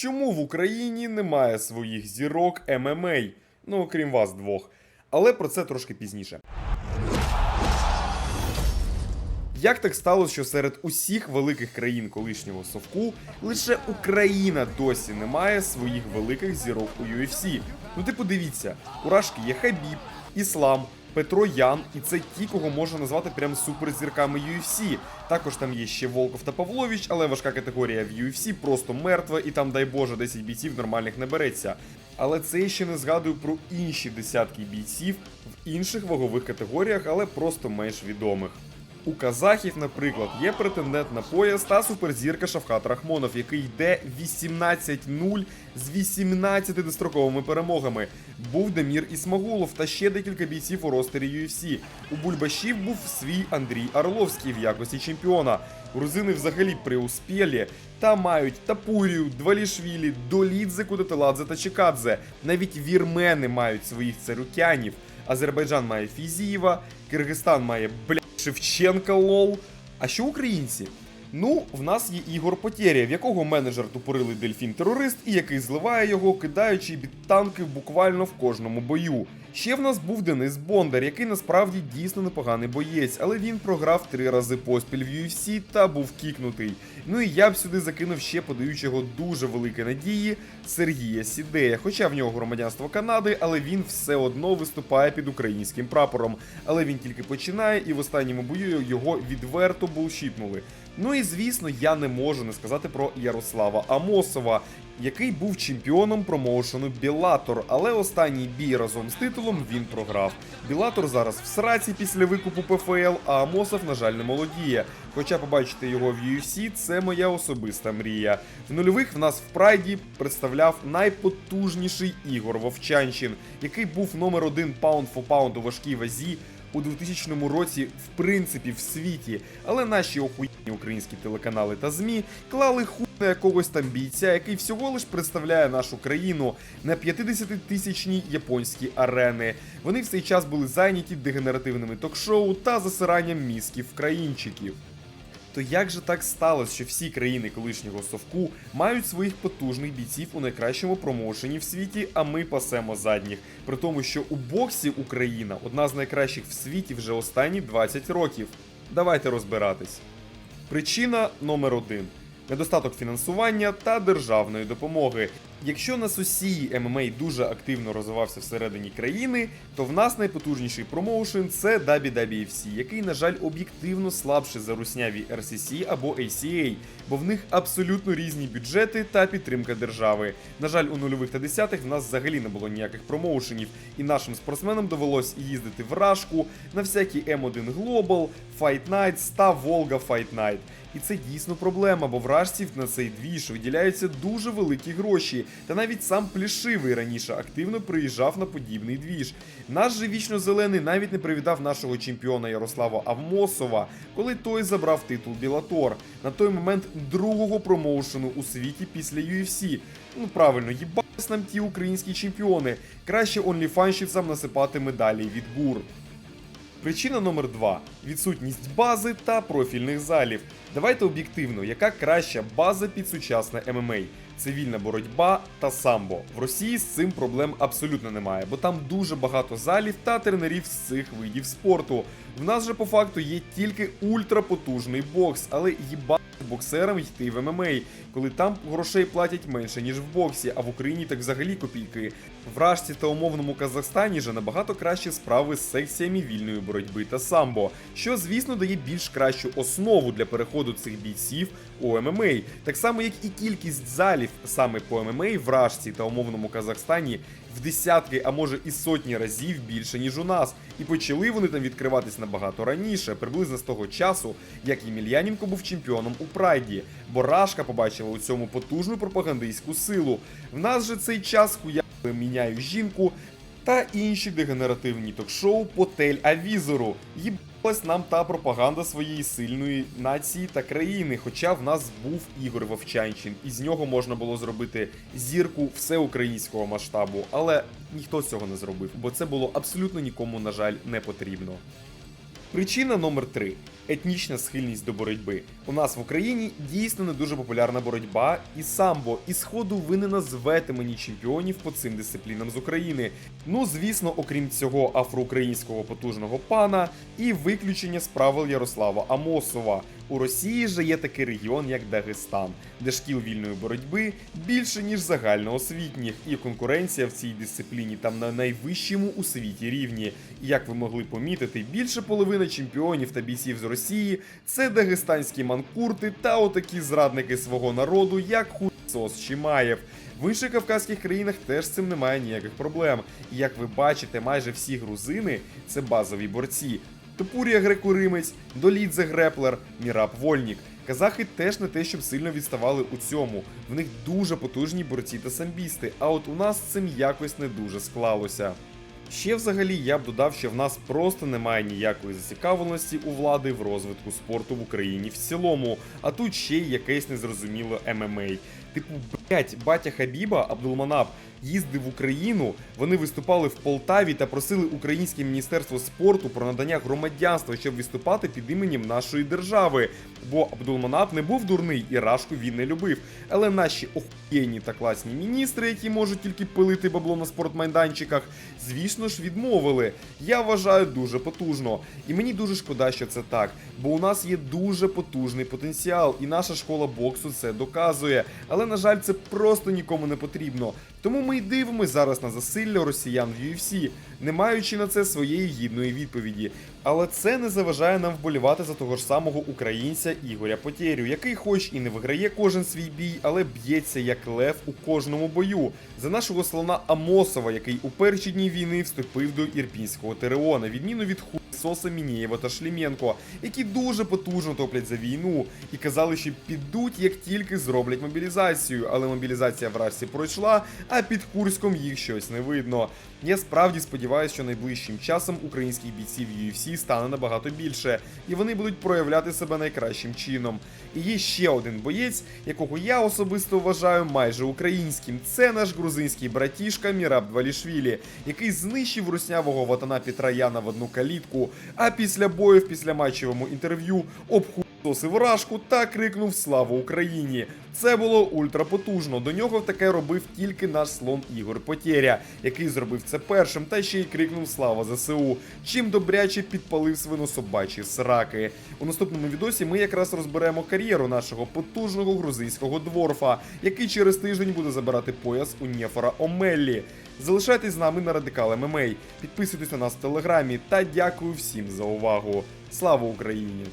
чому в Україні немає своїх зірок ММА? Ну, окрім вас двох. Але про це трошки пізніше. Як так сталося, що серед усіх великих країн колишнього совку лише Україна досі не має своїх великих зірок у UFC? Ну ти подивіться, у Рашки є Хабіб, Іслам, Петро Ян, і це ті, кого можна назвати прям суперзірками UFC. Також там є ще Волков та Павлович, але важка категорія в UFC просто мертва, і там, дай Боже, 10 бійців нормальних не береться. Але це ще не згадую про інші десятки бійців в інших вагових категоріях, але просто менш відомих. У казахів, наприклад, є претендент на пояс та суперзірка Шавхат Рахмонов, який йде 18-0 з 18 достроковими перемогами. Був Демір Ісмагулов та ще декілька бійців у ростері UFC. У Бульбашів був свій Андрій Орловський в якості чемпіона. Грузини взагалі преуспілі та мають Тапурію, Двалішвілі, Долідзе, Кудетеладзе та Чекадзе. Навіть вірмени мають своїх царюкянів. Азербайджан має Фізієва, Киргизстан має бля Шевченка лол. А що українці? Ну, в нас є Ігор Потєрія, в якого менеджер тупорилий дельфін-терорист, і який зливає його, кидаючи від танки буквально в кожному бою. Ще в нас був Денис Бондар, який насправді дійсно непоганий боєць, але він програв три рази поспіль в UFC та був кікнутий. Ну і я б сюди закинув ще подаючого дуже великі надії Сергія Сідея. Хоча в нього громадянство Канади, але він все одно виступає під українським прапором. Але він тільки починає, і в останньому бою його відверто булшіпнули. Ну і звісно, я не можу не сказати про Ярослава Амосова, який був чемпіоном промоушену Білатор, але останній бій разом з титулом він програв. Білатор зараз в сраці після викупу ПФЛ, а Амосов, на жаль, не молодіє. Хоча побачити його в UFC – це моя особиста мрія. В нульових в нас в прайді представляв найпотужніший Ігор Вовчанчин, який був номер один паунд фо паунд у важкій вазі у 2000 році, в принципі, в світі, але наші охуєнні українські телеканали та ЗМІ клали хуй на якогось там бійця, який всього лиш представляє нашу країну на 50-тисячній японській арени. Вони в цей час були зайняті дегенеративними ток-шоу та засиранням мізків країнчиків. То як же так сталося, що всі країни колишнього совку мають своїх потужних бійців у найкращому промоушені в світі, а ми пасемо задніх? При тому, що у боксі Україна одна з найкращих в світі вже останні 20 років. Давайте розбиратись. Причина номер один. Недостаток фінансування та державної допомоги. Якщо на сусії ММА дуже активно розвивався всередині країни, то в нас найпотужніший промоушен це WWFC, який, на жаль, об'єктивно слабший за русняві RCC або ACA, бо в них абсолютно різні бюджети та підтримка держави. На жаль, у нульових та десятих в нас взагалі не було ніяких промоушенів, і нашим спортсменам довелось їздити в Рашку на всякі M1 Global, Fight Nights та Volga Fight Night. І це дійсно проблема, бо в Рашці на цей двіж виділяються дуже великі гроші. Та навіть сам Плішивий раніше активно приїжджав на подібний двіж. Наш же вічно зелений навіть не привітав нашого чемпіона Ярослава Авмосова, коли той забрав титул Білатор. На той момент другого промоушену у світі після UFC. Ну правильно, їбались нам ті українські чемпіони. Краще онліфанщицям насипати медалі від гур. Причина номер два відсутність бази та профільних залів. Давайте об'єктивно, яка краща база під сучасне ММА? Цивільна боротьба та самбо. В Росії з цим проблем абсолютно немає, бо там дуже багато залів та тренерів з цих видів спорту. В нас же по факту є тільки ультрапотужний бокс, але їба боксерам йти в ММА, коли там грошей платять менше, ніж в боксі, а в Україні так взагалі копійки. В Рашці та умовному Казахстані же набагато кращі справи з секціями вільної боротьби та самбо, що, звісно, дає більш кращу основу для переходу цих бійців у ММА. Так само, як і кількість залів саме по ММА в Рашці та умовному Казахстані в десятки, а може і сотні разів більше, ніж у нас. І почали вони там відкриватись набагато раніше, приблизно з того часу, як Ємельяненко був чемпіоном у Прайді, бо Рашка побачила у цьому потужну пропагандистську силу. В нас же цей час хуя міняю жінку та інші дегенеративні ток-шоу по тель-авізору. Їбалась нам та пропаганда своєї сильної нації та країни. Хоча в нас був Ігор Вовчанчин, і з нього можна було зробити зірку всеукраїнського масштабу, але ніхто цього не зробив, бо це було абсолютно нікому, на жаль, не потрібно. Причина номер 3 етнічна схильність до боротьби. У нас в Україні дійсно не дуже популярна боротьба і самбо, і сходу ви не назвете мені чемпіонів по цим дисциплінам з України. Ну, звісно, окрім цього афроукраїнського потужного пана і виключення з правил Ярослава Амосова. У Росії же є такий регіон, як Дагестан, де шкіл вільної боротьби більше ніж загальноосвітніх, і конкуренція в цій дисципліні там на найвищому у світі рівні. І як ви могли помітити, більше половини чемпіонів та бійців з Росії це дагестанські манкурти та отакі зрадники свого народу, як Хуйсос Чимаєв. В інших кавказьких країнах теж з цим немає ніяких проблем. І як ви бачите, майже всі грузини це базові борці. Топурія греко-римець, Долідзе Греплер, Міраб Вольнік. Казахи теж не те, щоб сильно відставали у цьому. В них дуже потужні борці та самбісти, а от у нас цим якось не дуже склалося. Ще взагалі я б додав, що в нас просто немає ніякої зацікавленості у влади в розвитку спорту в Україні в цілому, а тут ще й якесь незрозуміле ММА. Типу, блять, батя Хабіба Абдулманап їздив в Україну, вони виступали в Полтаві та просили Українське міністерство спорту про надання громадянства, щоб виступати під іменем нашої держави. Бо Абдулманап не був дурний і рашку він не любив. Але наші охуєнні та класні міністри, які можуть тільки пилити бабло на спортмайданчиках, звісно ж відмовили. Я вважаю дуже потужно. І мені дуже шкода, що це так, бо у нас є дуже потужний потенціал, і наша школа боксу це доказує. Але на жаль, це просто нікому не потрібно. Тому ми й дивимося зараз на засилля росіян в UFC, не маючи на це своєї гідної відповіді. Але це не заважає нам вболівати за того ж самого українця Ігоря Потєрю, який, хоч і не виграє кожен свій бій, але б'ється як лев у кожному бою. За нашого слона Амосова, який у перші дні війни вступив до Ірпінського ТРО, на відміну від ху... Соса Мінєєва та Шліменко, які дуже потужно топлять за війну і казали, що підуть, як тільки зроблять мобілізацію. Але мобілізація вражці пройшла, а під Курськом їх щось не видно. Я справді сподіваюся, що найближчим часом українських бійців UFC стане набагато більше, і вони будуть проявляти себе найкращим чином. І є ще один боєць, якого я особисто вважаю майже українським. Це наш грузинський братішка Міраб Двалішвілі, який знищив руснявого ватана Петра Яна в одну калітку, а після бою в післяматчевому інтерв'ю обхусосив рашку та крикнув Слава Україні! Це було ультрапотужно. До нього таке робив тільки наш слон Ігор Потєря, який зробив це першим та ще й крикнув Слава ЗСУ, чим добряче підпалив свинособачі сраки. У наступному відосі ми якраз розберемо кар'єру нашого потужного грузинського дворфа, який через тиждень буде забирати пояс у Нефора Омеллі. Залишайтесь з нами на Радикал ММА, підписуйтесь на нас в телеграмі та дякую всім за увагу. Слава Україні!